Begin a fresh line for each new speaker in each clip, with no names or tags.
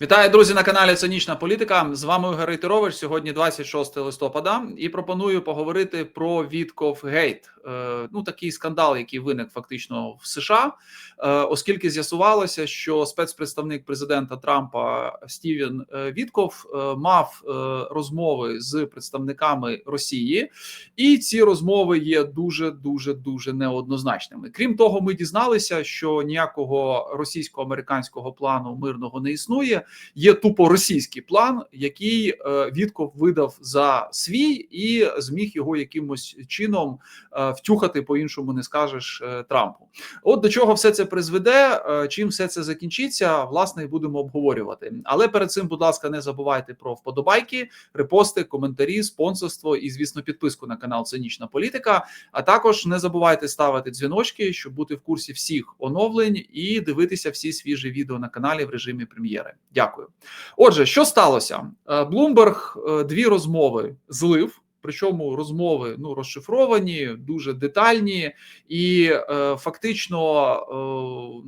Вітаю, друзі, на каналі Цинічна Політика. З вами Ігор Рейтерович. Сьогодні 26 листопада, і пропоную поговорити про Вітков Гейт. Е, ну такий скандал, який виник фактично в США, е, оскільки з'ясувалося, що спецпредставник президента Трампа Стівен е, Вітков мав розмови з представниками Росії, і ці розмови є дуже дуже дуже неоднозначними. Крім того, ми дізналися, що ніякого російсько-американського плану мирного не існує. Є тупо російський план, який е, Вітков видав за свій, і зміг його якимось чином е, втюхати по іншому не скажеш е, Трампу. От до чого все це призведе, чим все це закінчиться, власне, і будемо обговорювати. Але перед цим, будь ласка, не забувайте про вподобайки, репости, коментарі, спонсорство і, звісно, підписку на канал Цинічна Політика. А також не забувайте ставити дзвіночки, щоб бути в курсі всіх оновлень і дивитися всі свіжі відео на каналі в режимі прем'єри. Дякую. Отже, що сталося? Блумберг дві розмови злив. Причому розмови ну розшифровані, дуже детальні, і е, фактично е,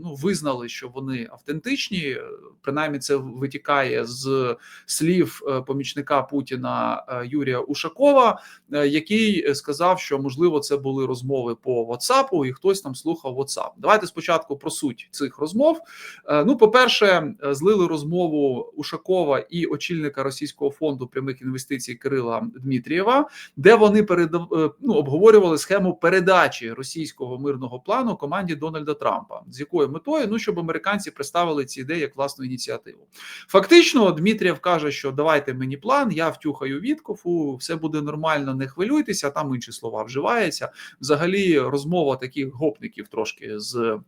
ну визнали, що вони автентичні. Принаймні, це витікає з слів е, помічника Путіна е, Юрія Ушакова, е, який сказав, що можливо це були розмови по WhatsApp, і хтось там слухав WhatsApp. Давайте спочатку про суть цих розмов. Е, ну, по перше, злили розмову Ушакова і очільника російського фонду прямих інвестицій Кирила Дмитрієва де вони передав е, ну, обговорювали схему передачі російського мирного плану команді Дональда Трампа, з якою метою ну щоб американці представили ці ідеї як власну ініціативу. Фактично, Дмитрієв каже, що давайте мені план, я втюхаю Віткофу, все буде нормально, не хвилюйтеся. Там інші слова вживаються. Взагалі, розмова таких гопників трошки з.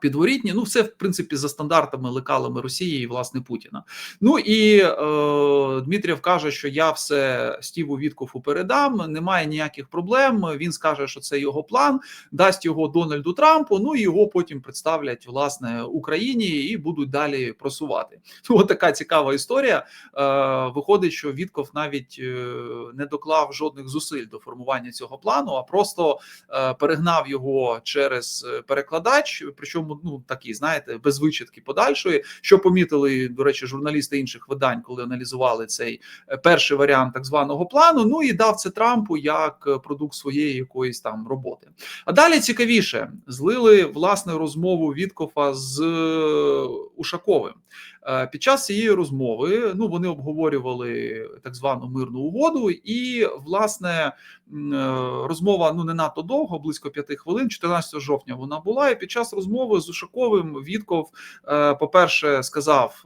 Підворітні, ну все в принципі за стандартами лекалами Росії і власне Путіна. Ну і е, Дмитрів каже, що я все Стіву Віткофу передам. Немає ніяких проблем. Він скаже, що це його план, дасть його Дональду Трампу. Ну і його потім представлять власне Україні і будуть далі просувати. Ну, Ось така цікава історія. Е, Виходить, що Вітков навіть е, не доклав жодних зусиль до формування цього плану, а просто е, перегнав його через перекладач. Причому ну такі, знаєте, без вичитки подальшої, що помітили до речі, журналісти інших видань, коли аналізували цей е, перший варіант так званого плану. Ну і дав це Трампу як е, продукт своєї якоїсь там роботи. А далі цікавіше злили власне розмову Віткофа з е, Ушаковим. Під час цієї розмови ну вони обговорювали так звану мирну угоду, і власне розмова ну не надто довго, близько п'яти хвилин. 14 жовтня вона була. І під час розмови з Ушаковим Вітков, по перше, сказав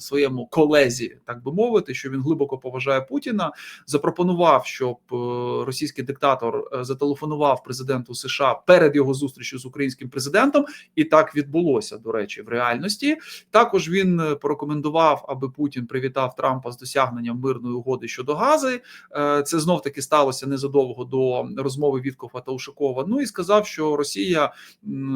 своєму колезі, так би мовити, що він глибоко поважає Путіна. Запропонував, щоб російський диктатор зателефонував президенту США перед його зустрічю з українським президентом, і так відбулося до речі в реальності. Також він е, порекомендував, аби Путін привітав Трампа з досягненням мирної угоди щодо гази. Е, це знов таки сталося незадовго до розмови Віткова та Ушакова. Ну і сказав, що Росія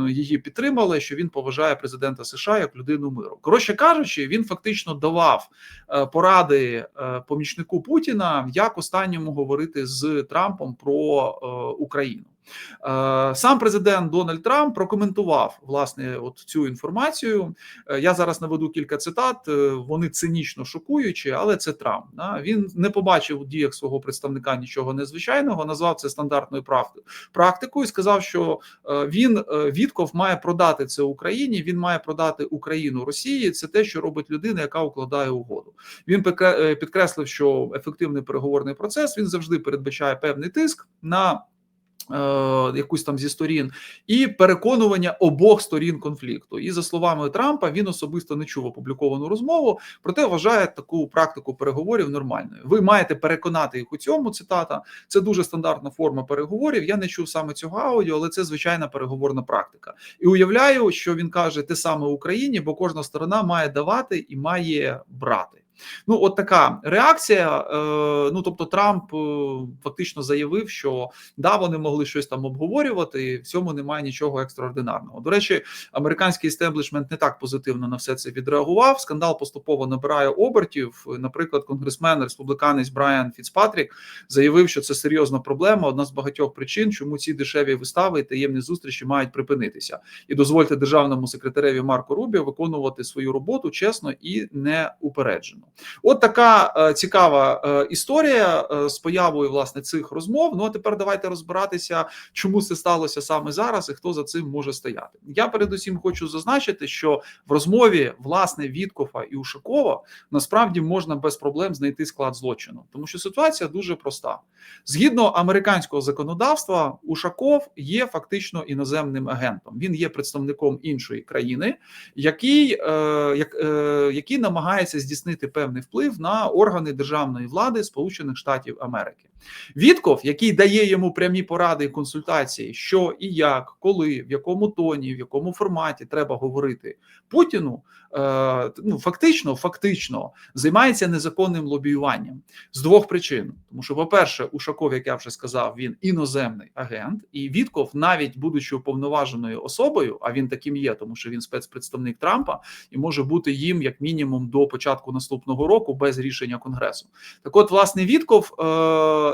її підтримала, що він поважає президента США як людину миру. Коротше кажучи, він фактично давав е, поради помічнику Путіна, як останньому говорити з Трампом про Україну. Е, сам президент Дональд Трамп прокоментував власне от цю інформацію. Е, я зараз наведу кілька цитат. Е, вони цинічно шокуючі, але це Трамп. Він не побачив у діях свого представника нічого незвичайного. Назвав це стандартною практикою. Сказав, що він Вітков має продати це Україні. Він має продати Україну Росії. Це те, що робить людина, яка укладає угоду. Він підкреслив, що ефективний переговорний процес він завжди передбачає певний тиск на. Е, якусь там зі сторін, і переконування обох сторін конфлікту. І за словами Трампа, він особисто не чув опубліковану розмову, проте вважає таку практику переговорів нормальною. Ви маєте переконати їх у цьому. Цитата це дуже стандартна форма переговорів. Я не чув саме цього аудіо, але це звичайна переговорна практика. І уявляю, що він каже те саме Україні, бо кожна сторона має давати і має брати. Ну, от така реакція. Е, ну тобто, Трамп е, фактично заявив, що да, вони могли щось там обговорювати. і В цьому немає нічого екстраординарного. До речі, американський істеблішмент не так позитивно на все це відреагував. Скандал поступово набирає обертів. Наприклад, конгресмен республіканець Брайан Фіцпатрік заявив, що це серйозна проблема. Одна з багатьох причин, чому ці дешеві вистави і таємні зустрічі мають припинитися, і дозвольте державному секретареві Марко Рубіо виконувати свою роботу чесно і неупереджено. От така е, цікава е, історія е, з появою власне цих розмов. Ну а тепер давайте розбиратися, чому це сталося саме зараз, і хто за цим може стояти. Я передусім хочу зазначити, що в розмові власне Віткофа і Ушакова насправді можна без проблем знайти склад злочину, тому що ситуація дуже проста. Згідно американського законодавства, Ушаков є фактично іноземним агентом. Він є представником іншої країни, який, е, е, який намагається здійснити певний вплив на органи державної влади Сполучених Штатів Америки. Відков, який дає йому прямі поради і консультації, що і як, коли, в якому тоні, в якому форматі треба говорити Путіну. Е, ну фактично, фактично займається незаконним лобіюванням з двох причин: тому що, по-перше, Ушаков, як я вже сказав, він іноземний агент, і Вітков, навіть будучи уповноваженою особою, а він таким є, тому що він спецпредставник Трампа і може бути їм як мінімум до початку наступного року без рішення конгресу. Так, от, власне, Вітков е,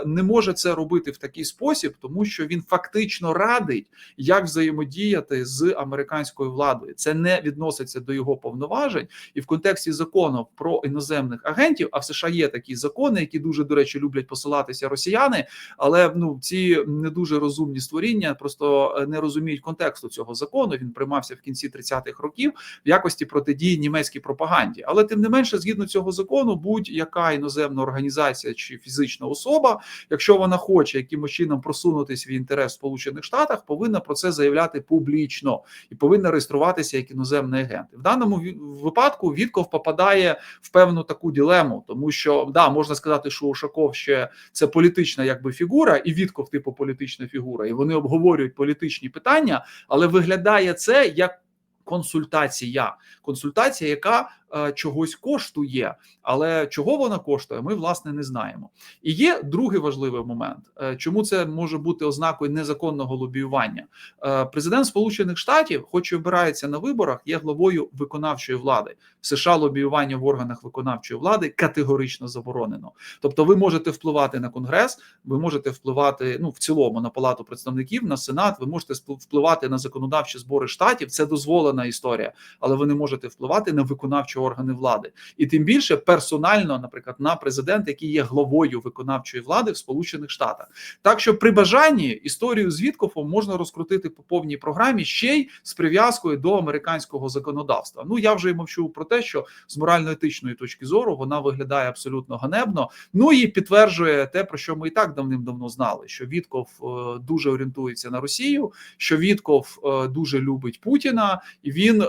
не може це робити в такий спосіб, тому що він фактично радить, як взаємодіяти з американською владою. Це не відноситься до його повноважень, і в контексті закону про іноземних агентів. А в США є такі закони, які дуже до речі люблять посилатися росіяни, але ну ці не дуже розумні створіння просто е, не розуміють контексту цього закону. Він приймався в кінці 30-х років в якості протидії німецькій пропаганді. Але тим не менше, згідно цього закону, будь-яка іноземна організація чи фізична особа, якщо вона хоче якимось чином просунути свій інтерес в Сполучених Штатах, повинна про це заявляти публічно і повинна реєструватися як іноземний агент. В даному випадку Вітков попадає в певну таку ділему, тому що да можна сказати, що Ушаков ще це політична якби фігура, і Вітков типу політична фігура, і вони обговорюють політичні питання, але виглядає це як консультація, консультація, яка чогось коштує, але чого вона коштує, ми власне не знаємо. І є другий важливий момент, е, чому це може бути ознакою незаконного лобіювання. Е, президент Сполучених Штатів, хоч і обирається на виборах, є главою виконавчої влади. В США лобіювання в органах виконавчої влади категорично заборонено. Тобто, ви можете впливати на конгрес, ви можете впливати ну в цілому на палату представників, на сенат. Ви можете впливати на законодавчі збори штатів. Це дозволена історія, але ви не можете впливати на виконавчі органи влади, і тим більше персонально, наприклад, на президента, який є главою виконавчої влади в Сполучених Штатах. Так що при бажанні історію з Віткофом можна розкрутити по повній програмі ще й з прив'язкою до американського законодавства. Ну я вже й мовчу про те, що з морально-етичної точки зору вона виглядає абсолютно ганебно. Ну і підтверджує те, про що ми і так давним-давно знали: що Вітков е, дуже орієнтується на Росію, що Вітков е, дуже любить Путіна, і він е,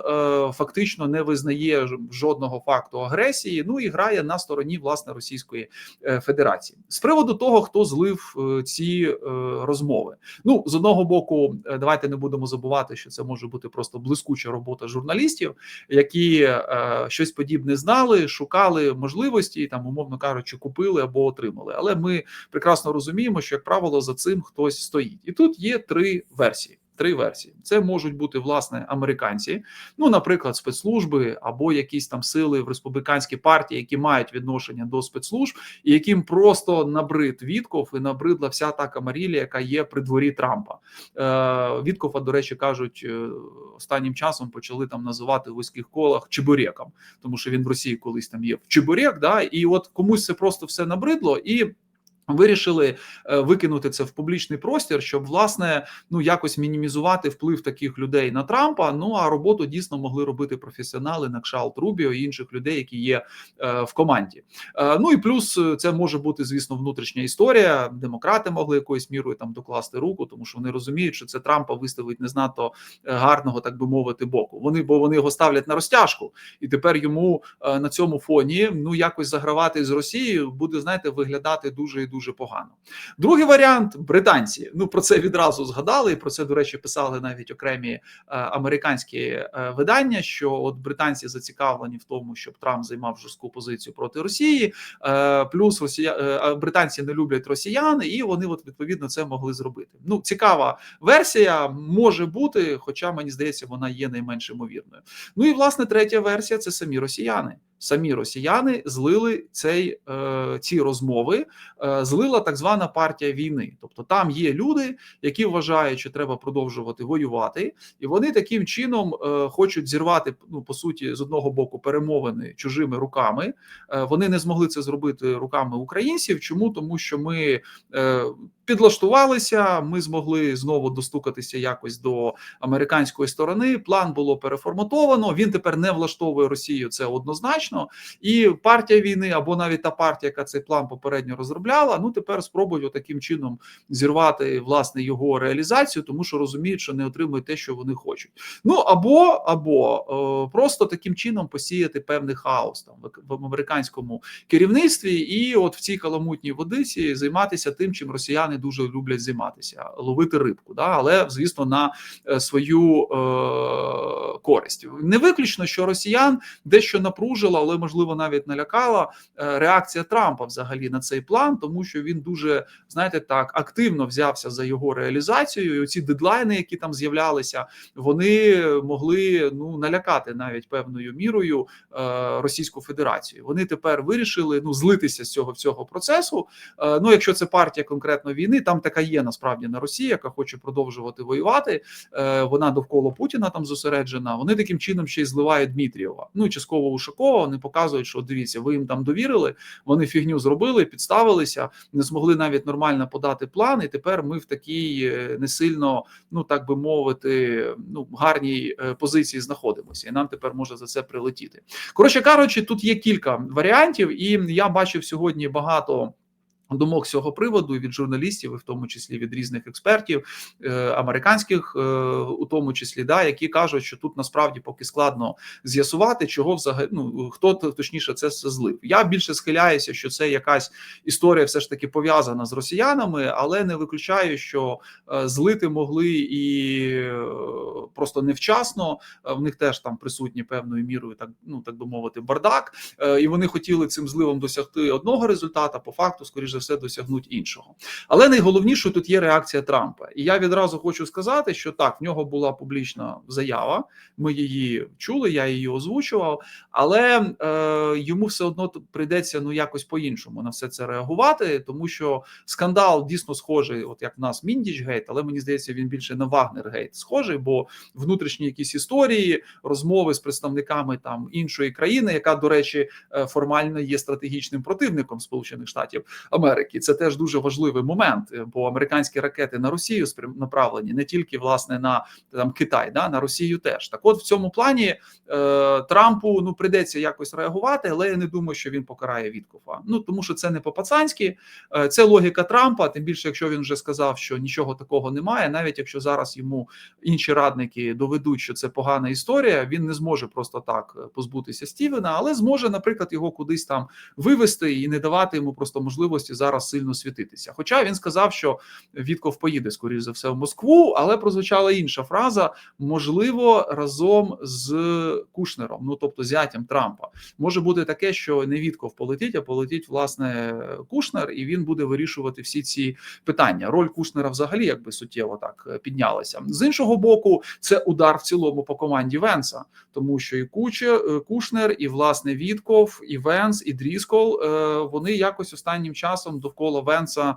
фактично не визнає жодного факту агресії. Ну і грає на стороні власне Російської Федерації з приводу того, хто злив ці розмови. Ну з одного боку, давайте не будемо забувати, що це може бути просто блискуча робота журналістів, які щось подібне знали, шукали можливості там, умовно кажучи, купили або отримали. Але ми прекрасно розуміємо, що як правило за цим хтось стоїть, і тут є три версії. Три версії це можуть бути власне американці, ну, наприклад, спецслужби або якісь там сили в республіканській партії, які мають відношення до спецслужб, і яким просто набрид Вітков і набридла вся та камарілія, яка є при дворі Трампа. Е, Віткова, до речі, кажуть, е, останнім часом почали там називати в вузьких колах Чебуреком, тому що він в Росії колись там є Чебурек, да, і от комусь це просто все набридло і. Вирішили е, викинути це в публічний простір, щоб власне ну якось мінімізувати вплив таких людей на Трампа. Ну а роботу дійсно могли робити професіонали на кшалт Рубіо і інших людей, які є е, в команді. Е, ну і плюс це може бути, звісно, внутрішня історія. Демократи могли якоюсь мірою там докласти руку, тому що вони розуміють, що це Трампа виставить не знато гарного, так би мовити, боку. Вони бо вони його ставлять на розтяжку, і тепер йому на цьому фоні ну якось загравати з Росією буде знаєте виглядати дуже і дуже дуже погано. Другий варіант британці. Ну про це відразу згадали. і Про це до речі писали навіть окремі е, американські е, видання. Що от британці зацікавлені в тому, щоб Трамп займав жорстку позицію проти Росії. Е, плюс Росія е, британці не люблять росіян, і вони от відповідно це могли зробити. Ну цікава версія може бути, хоча мені здається, вона є найменш ймовірною. Ну і власне третя версія це самі росіяни. Самі росіяни злили цей е, ці розмови, е, злила так звана партія війни. Тобто там є люди, які вважають, що треба продовжувати воювати, і вони таким чином е, хочуть зірвати ну по суті з одного боку перемовини чужими руками. Вони не змогли це зробити руками українців. Чому тому, що ми підлаштувалися, ми змогли знову достукатися якось до американської сторони. План було переформатовано. Він тепер не влаштовує Росію. Це однозначно, і партія війни або навіть та партія, яка цей план попередньо розробляла. Ну тепер спробують таким чином зірвати власне його реалізацію, тому що розуміють, що не отримують те, що вони хочуть. Ну або або о, просто таким чином посіяти певний хаос там в, американському керівництві, і от в цій каламутній водиці займатися тим, чим росіяни дуже люблять займатися, ловити рибку, да але звісно на свою е, користь. Не виключно, що росіян дещо напружила, але можливо навіть налякала е, реакція Трампа взагалі на цей план, тому що він дуже знаєте так активно взявся за його реалізацію. І Оці дедлайни, які там з'являлися, вони могли ну налякати навіть певною мірою е, Російську Федерацію. Вони тепер вирішили ну злитися з цього всього процесу. Е, ну, якщо це партія конкретно війни, там така є насправді на Росії, яка хоче продовжувати воювати. Вона довкола Путіна там зосереджена. Вони таким чином ще й зливають Дмитрієва. Ну частково Ушакова. Вони показують, що дивіться, ви їм там довірили. Вони фігню зробили, підставилися, не змогли навіть нормально подати план. І тепер ми в такій не сильно, ну так би мовити, ну гарній позиції знаходимося, і нам тепер може за це прилетіти. Коротше кажучи, тут є кілька варіантів, і я бачив сьогодні багато. Думок з цього приводу від журналістів, і в тому числі від різних експертів е, американських, е, у тому числі, да, які кажуть, що тут насправді поки складно з'ясувати, чого взагалі ну, хто точніше це все злив. Я більше схиляюся, що це якась історія, все ж таки пов'язана з росіянами, але не виключаю, що е, злити могли і просто невчасно. В них теж там присутні певною мірою, так ну так би мовити, бардак, і вони хотіли цим зливом досягти одного результата. По факту, скоріше за все досягнуть іншого. Але найголовніше тут є реакція Трампа. І я відразу хочу сказати, що так, в нього була публічна заява. Ми її чули, я її озвучував, але е, йому все одно прийдеться ну якось по-іншому на все це реагувати, тому що скандал дійсно схожий, от як в нас Міндіч гейт, але мені здається, він більше на Вагнер гейт схожий, бо внутрішні якісь історії, розмови з представниками там іншої країни, яка, до речі, е, формально є стратегічним противником Сполучених Штатів Америки. Це теж дуже важливий момент, бо американські ракети на Росію направлені не тільки власне на там Китай, да на Росію теж так. От в цьому плані е, Трампу ну прийдеться якось реагувати, але я не думаю, що він покарає Віткофа. Ну тому що це не по пацанськи, е, це логіка Трампа. Тим більше, якщо він вже сказав, що нічого такого немає, навіть якщо зараз йому інші радники доведуть, що це погана історія, він не зможе просто так е, позбутися Стівена, але зможе, наприклад, його кудись там вивести і не давати йому просто можливості зараз сильно світитися. Хоча він сказав, що Вітков поїде скоріш за все в Москву, але прозвучала інша фраза: можливо, разом з Кушнером, ну тобто зятям Трампа, може бути таке, що не Вітков полетить, а полетить власне Кушнер, і він буде вирішувати всі ці питання. Роль Кушнера взагалі якби суттєво так піднялася. З іншого боку, це удар в цілому по команді Венса, тому що і Куче, Кушнер, і власне Вітков, і Венс, і Дріскол вони якось останнім часом довкола Венса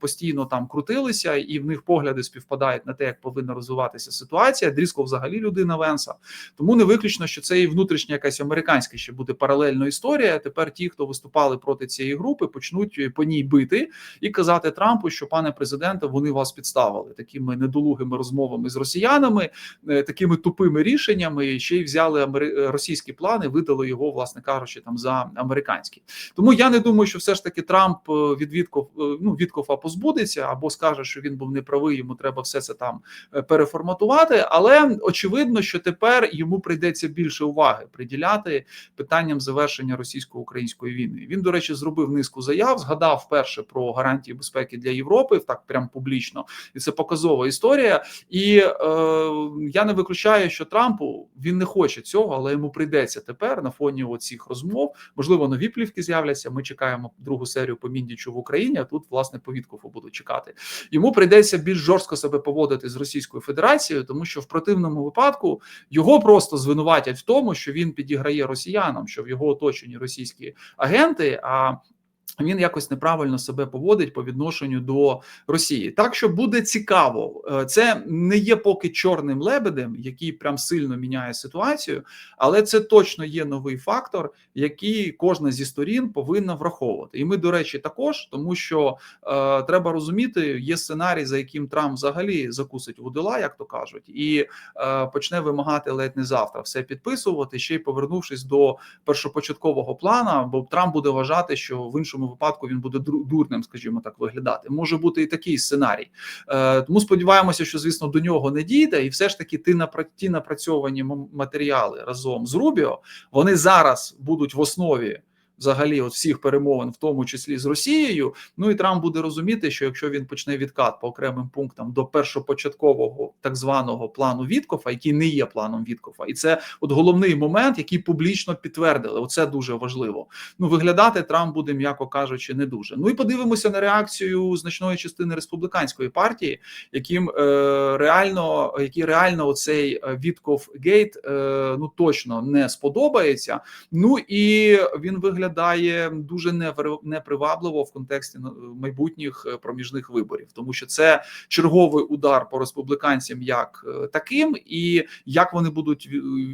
постійно там крутилися, і в них погляди співпадають на те, як повинна розвиватися ситуація. Дріскол взагалі людина Венса, тому не виключно, що це і внутрішня якась американська ще буде паралельна історія. Тепер ті, хто виступали проти цієї групи, почнуть по ній бити і казати Трампу, що пане президенте, вони вас підставили такими недолугими розмовами з росіянами, такими тупими рішеннями. Ще й взяли російські плани, видали його, власне кажучи, там за американські. Тому я не думаю, що все ж таки таки Трамп е, від Вітков, е, ну, Віткофа позбудеться або скаже, що він був неправий, йому треба все це там е, переформатувати. Але очевидно, що тепер йому прийдеться більше уваги приділяти питанням завершення російсько-української війни. Він, до речі, зробив низку заяв, згадав вперше про гарантії безпеки для Європи, так прям публічно, і це показова історія. І е, я не виключаю, що Трампу він не хоче цього, але йому прийдеться тепер на фоні оцих розмов. Можливо, нові плівки з'являться. Ми чекаємо другу серію по Міндічу в Україні. А тут власне по Віткофу будуть чекати. Йому прийдеться більш жорстко себе поводити з Російською Федерацією, тому що в противному випадку його просто звинуватять в тому, що він підіграє росіянам, що в його оточенні російські агенти. А він якось неправильно себе поводить по відношенню до Росії. Так що буде цікаво, Е, це не є поки чорним лебедем, який прям сильно міняє ситуацію, але це точно є новий фактор, який кожна зі сторін повинна враховувати. І ми, до речі, також тому, що е, треба розуміти, є сценарій, за яким Трамп взагалі закусить водила, як то кажуть, і е, почне вимагати ледь не завтра все підписувати, ще й повернувшись до першопочаткового плана, бо Трамп буде вважати, що в іншому випадку він буде дурним, скажімо так, виглядати. Може бути і такий сценарій. Е, тому сподіваємося, що звісно до нього не дійде, і все ж таки ті напра- ті напрацьовані матеріали разом з Рубіо вони зараз будуть в основі. Взагалі, от всіх перемовин, в тому числі з Росією. Ну і Трамп буде розуміти, що якщо він почне відкат по окремим пунктам до першопочаткового так званого плану Віткофа, який не є планом Віткофа, і це от головний момент, який публічно підтвердили. Оце дуже важливо. Ну виглядати Трамп буде, м'яко кажучи, не дуже. Ну і подивимося на реакцію значної частини республіканської партії, яким е, реально які реально оцей е, Вітков Гейт е, ну точно не сподобається. Ну і він виглядає дуже неври- непривабливо в контексті ну, майбутніх е, проміжних виборів, тому що це черговий удар по республіканцям як е, таким, і як вони будуть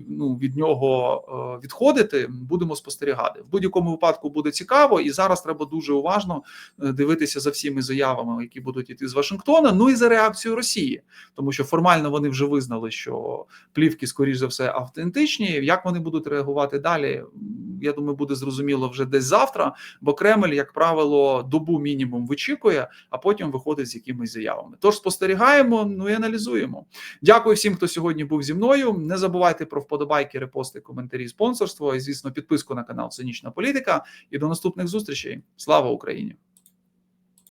ну, від нього е, відходити, будемо спостерігати. В будь-якому випадку буде цікаво, і зараз треба дуже уважно е, дивитися за всіми заявами, які будуть іти з Вашингтона. Ну і за реакцією Росії, тому що формально вони вже визнали, що плівки, скоріш за все, автентичні. Як вони будуть реагувати далі? Я думаю, буде зрозуміло вже десь завтра, бо Кремль, як правило, добу мінімум вичікує, а потім виходить з якимись заявами. Тож спостерігаємо, ну і аналізуємо. Дякую всім, хто сьогодні був зі мною. Не забувайте про вподобайки, репости, коментарі, спонсорство і, звісно, підписку на канал Цинічна Політика. І до наступних зустрічей. Слава Україні!